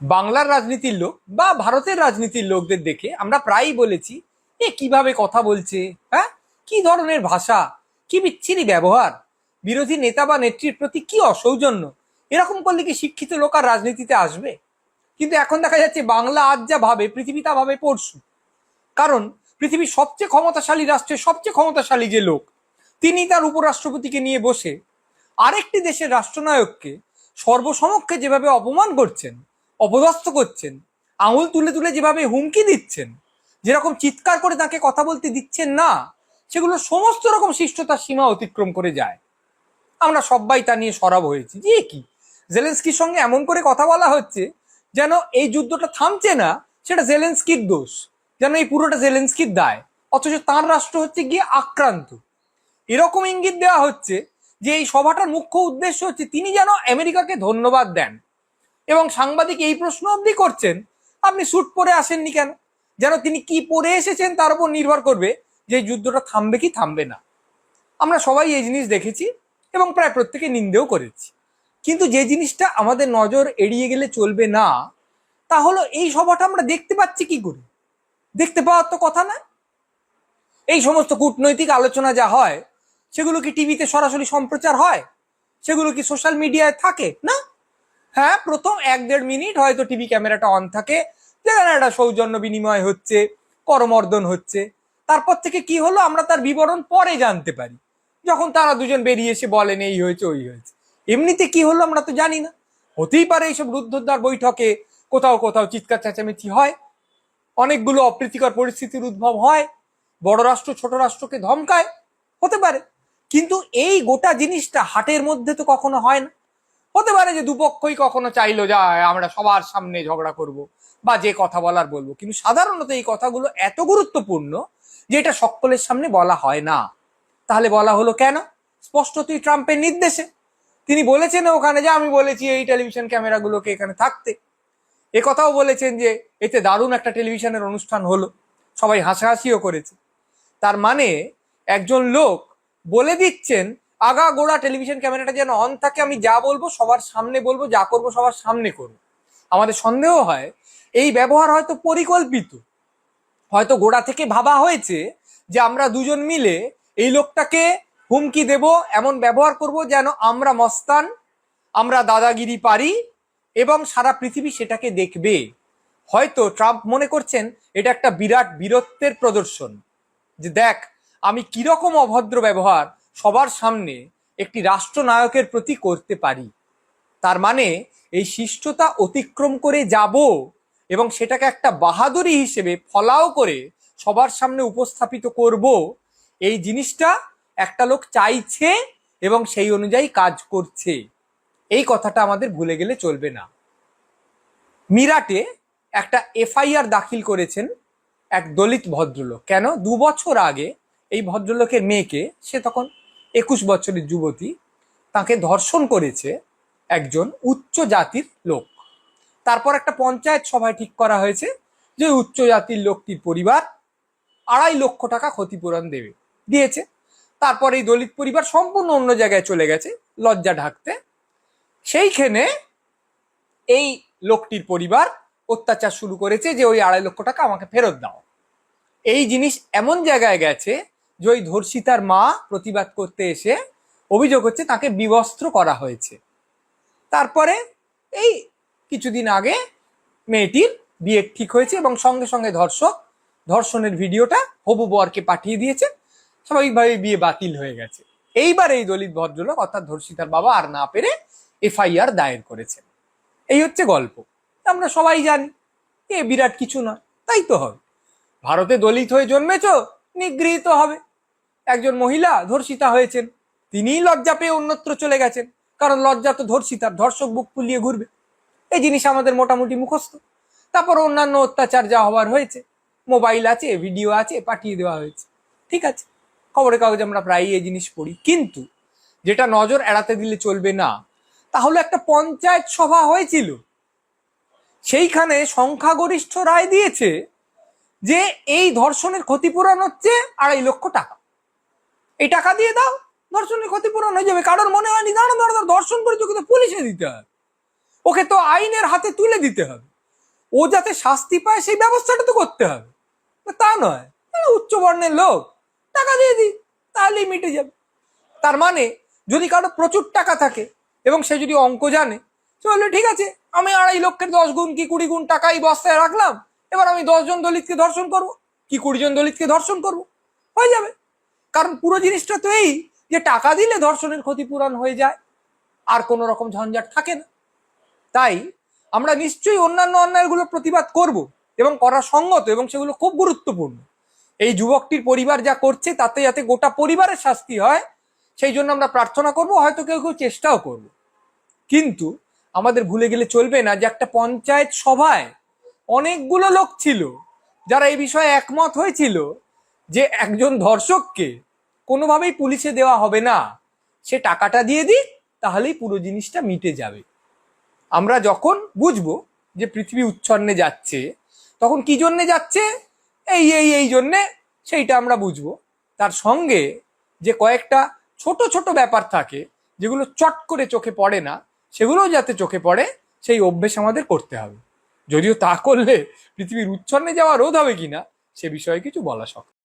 বাংলার রাজনীতির লোক বা ভারতের রাজনীতির লোকদের দেখে আমরা প্রায়ই বলেছি, এ কীভাবে কথা বলছে? হ্যাঁ? কি ধরনের ভাষা? কি বিচ্ছিরি ব্যবহার? বিরোধী নেতা বা নেত্রীর প্রতি কি অসৌজন্য? এরকম করলে কি শিক্ষিত লোক আর রাজনীতিতে আসবে? কিন্তু এখন দেখা যাচ্ছে বাংলা আজ যা ভাবে, পৃথিবী তা ভাবে পরশু। কারণ পৃথিবীর সবচেয়ে ক্ষমতাশালী রাষ্ট্রের সবচেয়ে ক্ষমতাশালী যে লোক, তিনি তার উপরাষ্ট্রপতিকে নিয়ে বসে আরেকটি দেশের রাষ্ট্রনায়ককে সর্বসমক্ষে যেভাবে অপমান করছেন অপদস্থ করছেন। আঙুল তুলে তুলে যেভাবে হুমকি দিচ্ছেন, যেরকম চিৎকার করে তাকে কথা বলতে দিচ্ছেন না, সেগুলো সমস্ত রকম শিষ্টতার সীমা অতিক্রম করে যায়। আমরা সবাই তা নিয়ে সরব হয়েছি। যে কি? জেলেন্সকির সঙ্গে এমন করে কথা বলা হচ্ছে যেন এই যুদ্ধটা থামছে না, সেটা জেলেন্সকির দোষ। যেন এই পুরোটা জেলেন্সকির দায়। অথচ তার রাষ্ট্র হচ্ছে গিয়ে আক্রান্ত। এরকম ইঙ্গিত দেওয়া হচ্ছে যে এই সভাটার মুখ্য উদ্দেশ্য হচ্ছে তিনি যেন আমেরিকাকে ধন্যবাদ দেন। এবং সাংবাদিক এই প্রশ্ন অবধি করছেন, আপনি স্যুট পরে আসেননি কেন? যেন তিনি কি পরে এসেছেন তার উপর নির্ভর করবে যে যুদ্ধটা থামবে কি থামবে না। আমরা সবাই এই জিনিস দেখেছি এবং প্রায় প্রত্যেকে নিন্দেও করেছি। কিন্তু যে জিনিসটা আমাদের নজর এড়িয়ে গেলে চলবে না, তা হলো এই সভাটা আমরা দেখতে পাচ্ছি কি করে? দেখতে পাওয়ার তো কথা না। এই সমস্ত কূটনৈতিক আলোচনা যা হয়, সেগুলো কি টিভিতে সরাসরি সম্প্রচার হয়? সেগুলো কি সোশ্যাল মিডিয়ায় থাকে? না। হ্যাঁ প্রথম এক দেড় মিনিট হয়তো টিভি ক্যামেরাটা অন থাকে যেখানে একটা সৌজন্য বিনিময় হচ্ছে, করমর্দন হচ্ছে। তারপর থেকে কি হলো, আমরা তার বিবরণ পরে জানতে পারি। যখন তারা দুজন বেরিয়ে এসে বলেন, এই হয়েছে, ওই হয়েছে। এমনিতে কি হলো, আমরা তো জানি না। হতেই পারে এইসব রুদ্ধদ্বার বৈঠকে কোথাও কোথাও চিৎকার চেঁচামেচি হয়, অনেকগুলো অপ্রীতিকর পরিস্থিতির উদ্ভব হয়, বড় রাষ্ট্র ছোট রাষ্ট্রকে ধমকায়, হতে পারে। কিন্তু এই গোটা জিনিসটা হাটের মধ্যে তো কখনো হয় না। হতে পারে যে দুপক্ষই কখনো চাইলো যা আমরা সবার সামনে ঝগড়া করব বা যে কথা বলার বলব। কিন্তু সাধারণত এই কথাগুলো এত গুরুত্বপূর্ণ যে এটা সকলের সামনে বলা হয় না। তাহলে বলা হলো কেন? স্পষ্টতই ট্রাম্পের নির্দেশে। তিনি বলেছেন ওখানে যে, আমি বলেছি এই টেলিভিশন ক্যামেরাগুলোকে এখানে থাকতে। এ কথাও বলেছেন যে, এতে দারুণ একটা টেলিভিশনের অনুষ্ঠান হলো। সবাই হাসাহাসিও করেছে। তার মানে একজন লোক বলে দিচ্ছেন আগা গোড়া টেলিভিশন ক্যামেরাটা যেন অন থাকে, আমি যা বলব সবার সামনে বলব, যা করব সবার সামনে করব। আমাদের সন্দেহ হয়, এই ব্যবহার হয়তো পরিকল্পিত। হয়তো গোড়া থেকে ভাবা হয়েছে যে আমরা দুজন মিলে এই লোকটাকে হুমকি দেব, এমন ব্যবহার করব যেন আমরা মস্তান, আমরা দাদাগিরি পারি এবং সারা পৃথিবী সেটাকে দেখবে। হয়তো ট্রাম্প মনে করছেন, এটা একটা বিরাট বীরত্বের প্রদর্শন। যে দেখ, আমি কীরকম অভদ্র ব্যবহার সবার সামনে একটি রাষ্ট্রনায়কের প্রতি করতে পারি। তার মানে এই শিষ্টতা অতিক্রম করে যাব এবং সেটাকে একটা বাহাদুরি হিসেবে, ফলাও করে সবার সামনে উপস্থাপিত করব। এই জিনিসটা একটা লোক চাইছে এবং সেই অনুযায়ী কাজ করছে। এই কথাটা আমাদের ভুলে গেলে চলবে না। মিরাটে একটা এফআইআর দাখিল করেছেন এক দলিত ভদ্রলোক। কেন? দু বছর আগে এই ভদ্রলোকের মেয়েকে, সে তখন একুশ বছরের যুবতী তাকে ধর্ষণ করেছে একজন উচ্চ জাতির লোক। তারপর একটা পঞ্চায়েত সভায় ঠিক করা হয়েছে যে উচ্চ জাতির লোকটির পরিবার আড়াই লক্ষ টাকা ক্ষতিপূরণ দেবে, দিয়েছে। তারপর এই দলিত পরিবার সম্পূর্ণ অন্য জায়গায় চলে গেছে, লজ্জা ঢাকতে। সেইখানে এই লোকটির পরিবার অত্যাচার শুরু করেছে যে ওই আড়াই লক্ষ টাকা আমাকে ফেরত দাও। এই জিনিস এমন জায়গায় গেছে যে ওই ধর্ষিতার মা প্রতিবাদ করতে এসে অভিযোগ হচ্ছে তাকে বিবস্ত্র করা হয়েছে। তারপরে এই কিছুদিন আগে মেয়েটির বিয়ে ঠিক হয়েছে এবং সঙ্গে সঙ্গে ধর্ষক ধর্ষণের ভিডিওটা হবু বরকে পাঠিয়ে দিয়েছে। স্বাভাবিকভাবে বিয়ে বাতিল হয়ে গেছে। এইবার এই দলিত ভদ্রলোক অর্থাৎ ধর্ষিতার বাবা আর না পেরে এফআইআর দায়ের করেছেন। এই হচ্ছে গল্প। আমরা সবাই জানি, এ বিরাট কিছু নয়, তাই তো হবে। ভারতে দলিত হয়ে জন্মেছ, নিগৃহীত হবে। একজন মহিলা ধর্ষিতা হয়েছেন, তিনিই লজ্জা পেয়ে অন্যত্র চলে গেছেন, কারণ লজ্জা তো ধর্ষিতার, ধর্ষক বুক ফুলিয়ে ঘুরবে। এই জিনিস আমাদের মোটামুটি মুখস্থ। তারপর অন্যান্য অত্যাচার যা হওয়ার হয়েছে, মোবাইল আছে, ভিডিও আছে, পাঠিয়ে দেওয়া হয়েছে। ঠিক আছে, খবরের কাগজে আমরা প্রায়ই এই জিনিস পড়ি। কিন্তু যেটা নজর এড়াতে দিলে চলবে না, তাহলে একটা পঞ্চায়েত সভা হয়েছিল। সেইখানে সংখ্যাগরিষ্ঠ রায় দিয়েছে যে এই ধর্ষণের ক্ষতিপূরণ হচ্ছে আড়াই লক্ষ টাকা। এই টাকা দিয়ে দাও ধর্ষণের ক্ষতিপূরণ হয়ে যাবে। কারোর মনে হয়নি দাঁড়া দাঁড়া, ধর্ষণ করেছে কিন্তু পুলিশে দিতে হয় ওকে তো আইনের হাতে তুলে দিতে হবে। ও যাতে শাস্তি পায় সেই ব্যবস্থাটা তো করতে হবে। তা নয়। উচ্চ বর্ণের লোক টাকা দিয়ে দিই তাহলেই মিটে যাবে। তার মানে যদি কারও প্রচুর টাকা থাকে এবং সে যদি অঙ্ক জানে সে বলল ঠিক আছে আমি আড়াই লক্ষের দশ গুণ কি কুড়ি গুণ টাকা এই বস্তায় রাখলাম এবার আমি দশজন দলিতকে ধর্ষণ করব কি কুড়ি জন দলিতকে ধর্ষণ করব। হয়ে যাবে। কারণ পুরো জিনিসটা তো এই যে টাকা দিলে ধর্ষণের ক্ষতিপূরণ হয়ে যায়, আর কোনো রকম ঝঞ্ঝাট থাকে না। তাই আমরা নিশ্চয়ই অন্যান্য অন্যায়গুলো প্রতিবাদ করব এবং করা সঙ্গত এবং সেগুলো খুব গুরুত্বপূর্ণ। এই যুবকটির পরিবার যা করছে, তাতে যাতে গোটা পরিবারের শাস্তি হয়, সেই জন্য আমরা প্রার্থনা করব, হয়তো কেউ কেউ চেষ্টাও করব। কিন্তু আমাদের ভুলে গেলে চলবে না যে একটা পঞ্চায়েত সভায় অনেকগুলো লোক ছিল যারা এই বিষয়ে একমত হয়েছিল যে একজন ধর্ষককে কোনোভাবেই পুলিশে দেওয়া হবে না, সে টাকাটা দিয়ে দিক, তাহলেই পুরো জিনিসটা মিটে যাবে। আমরা যখন বুঝব যে পৃথিবী উচ্ছন্নে যাচ্ছে, তখন কি জন্যে যাচ্ছে? এই এই এই জন্যে সেইটা আমরা বুঝব। তার সঙ্গে যে কয়েকটা ছোট ছোট ব্যাপার থাকে, যেগুলো চট করে চোখে পড়ে না, সেগুলোও যাতে চোখে পড়ে, সেই অভ্যেস আমাদের করতে হবে। যদিও তা করলে পৃথিবীর উচ্ছন্নে যাওয়া রোধ হবে কিনা, সে বিষয়ে কিছু বলা শক্ত।